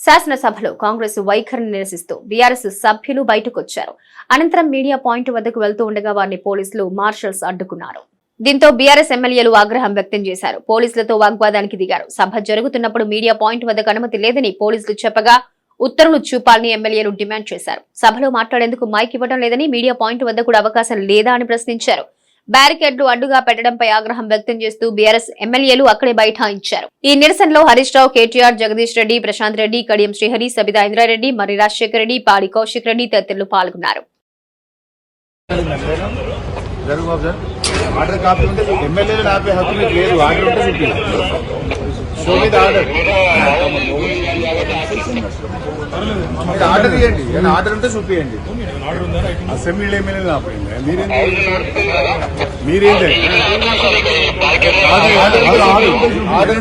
శాసనసభలో కాంగ్రెస్ వైఖరిని నిరసిస్తూ బీఆర్ఎస్ సభ్యులు బయటకొచ్చారు. అనంతరం మీడియా పాయింట్ వద్దకు వెళ్తూ ఉండగా వారిని పోలీసులు మార్షల్స్ అడ్డుకున్నారు. దీంతో బీఆర్ఎస్ ఎమ్మెల్యేలు ఆగ్రహం వ్యక్తం చేశారు. పోలీసులతో వాగ్వాదానికి దిగారు. సభ జరుగుతున్నప్పుడు మీడియా పాయింట్ వద్దకు అనుమతి లేదని పోలీసులు చెప్పగా ఉత్తర్వులు చూపాలని ఎమ్మెల్యేలు డిమాండ్ చేశారు. సభలో మాట్లాడేందుకు మైక్ ఇవ్వడం లేదని మీడియా పాయింట్ వద్ద కూడా అవకాశం లేదా అని ప్రశ్నించారు. బ్యారికేడ్లు అడ్డుగా పెట్టడంపై ఆగ్రహం వ్యక్తం చేస్తూ బీఆర్ఎస్ ఎమ్మెల్యేలు అక్కడే బైఠాయించారు. ఈ నిరసనలో హరీష్ రావు కేటీఆర్ జగదీష్ రెడ్డి ప్రశాంత్ రెడ్డి కడియం శ్రీహరి సబితా ఇంద్రారెడ్డి మరి రాజశేఖర రెడ్డి పాడి కౌశిక్ రెడ్డి తదితరులు పాల్గొన్నారు. ఆర్డర్ కాపీ ఉంటే ఎమ్మెల్యేలు ఆపే హక్కు మీకు లేదు ఆర్డర్ ఉంటే మీకు షో మీద ఆర్డర్ మీరు ఆర్డర్ ఇవ్వండి ఆర్డర్ ఉంటే చూపియండి అసెంబ్లీలో ఎమ్మెల్యేలు ఆపండి మీరేంటి? ఆర్డర్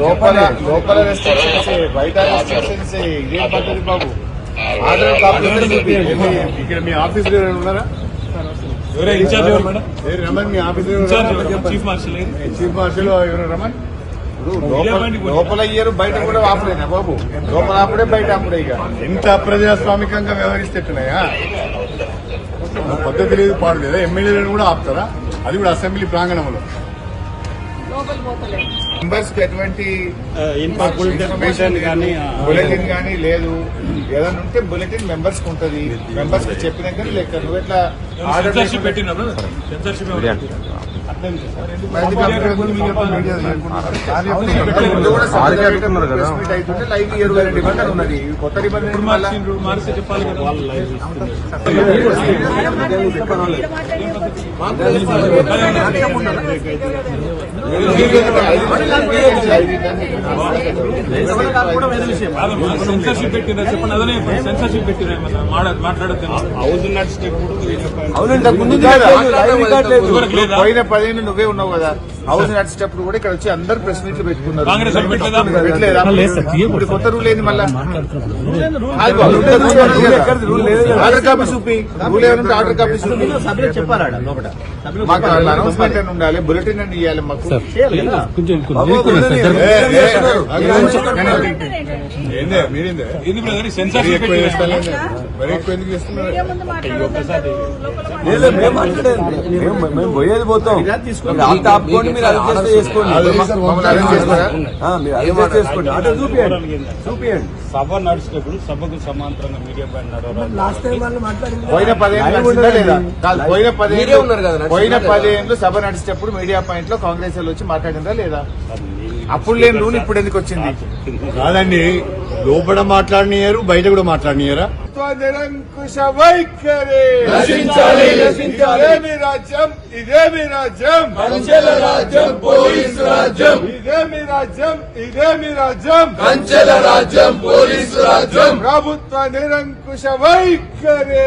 లోపల లోపల రెస్ట్రిక్షన్స్ బయట రెస్ట్రిక్షన్స్ ఇదేం పద్ధతి బాబు? ఆర్డర్ ఇక్కడ మీ ఆఫీస్ ఉన్నారా? ఎవరే ఇన్ఛార్జ్ ఎవరు మేడం? రమణ్ మీ office chief marshal? Chief marshal ఎవరు రమణ్? లోపల ఇయ్యరు బయట కూడా ఆపలేనా బాబు? లోపల ఆపడే బయట ఆపడే ఇక. ఎంత అప్రజాస్వామికంగా వ్యవహరిస్తేట్టున్నాయా? పద్ధతి లేదు పాడు లేదా? ఎమ్మెల్యేలను కూడా ఆపుతారా? అది కూడా అసెంబ్లీ ప్రాంగణంలో. మెంబర్స్కి ఎటువంటి ఇన్ఫర్మేషన్ కానీ బులెటిన్ కానీ లేదు. ఏదైనా ఉంటే బులెటిన్ మెంబర్స్కి ఉంటది. మెంబర్స్కి చెప్పినాక లెక్క నువ్వు ఎట్లా ఆర్డర్ పెట్టినా ఉన్నది. కొత్త నిబంధన సెన్సర్షిప్ పెట్టినా చెప్పండి అదనే సెన్సర్షిప్ పెట్టినా? పోయిన పదిహేను నువ్వే ఉన్నావు కదా. హౌస్ నడిచేటప్పుడు కూడా ఇక్కడ వచ్చి అందరు ప్రెస్ మీట్లు పెట్టుకున్నారు? ఇప్పుడు కొత్త రూల్ ఏంది మళ్ళా. ఆర్డర్ కాపీ చూపి. రూల్ ఏమంటే ఆర్డర్ కాపీ చూపి. మాకు అనౌన్స్మెంట్ అని ఉండాలి బులెటిన్ అని ఇవ్వాలి మాకు. మేము పోయేది పోతాం. అంత ఆపుకోండి మీరు అది చేస్తే చేసుకోండి. మీరు చేసుకోండి. అటు చూపియండి. చూపియండి. సభ నడిచేటప్పుడు సభకు సమాంతరంగా మీడియా పైన పోయిన పదేళ్ళు కాదు పోయిన పదేళ్ళు నడిచిందా పోయిన లేదా? పదేళ్ళు సభ నడిచేటప్పుడు మీడియా పాయింట్లో కాంగ్రెస్ వాళ్ళు వచ్చి మాట్లాడిందా లేదా? అప్పుడు లేని రూల్ ఇప్పుడు ఎందుకు వచ్చింది? కాదండి లోపల మాట్లాడినారు బయట కూడా మాట్లాడినారా నిరంకుశ వైఖరి. ఇదేమి రాజ్యం? ఇదేమి రాజ్యం? కంచెల రాజ్యం పోలీసు రాజ్యం. ఇదేమి రాజ్యం? ఇదేమి రాజ్యం? కంచెల రాజ్యం పోలీసు రాజ్యం. ప్రభుత్వ నిరంకుశ వైఖరి.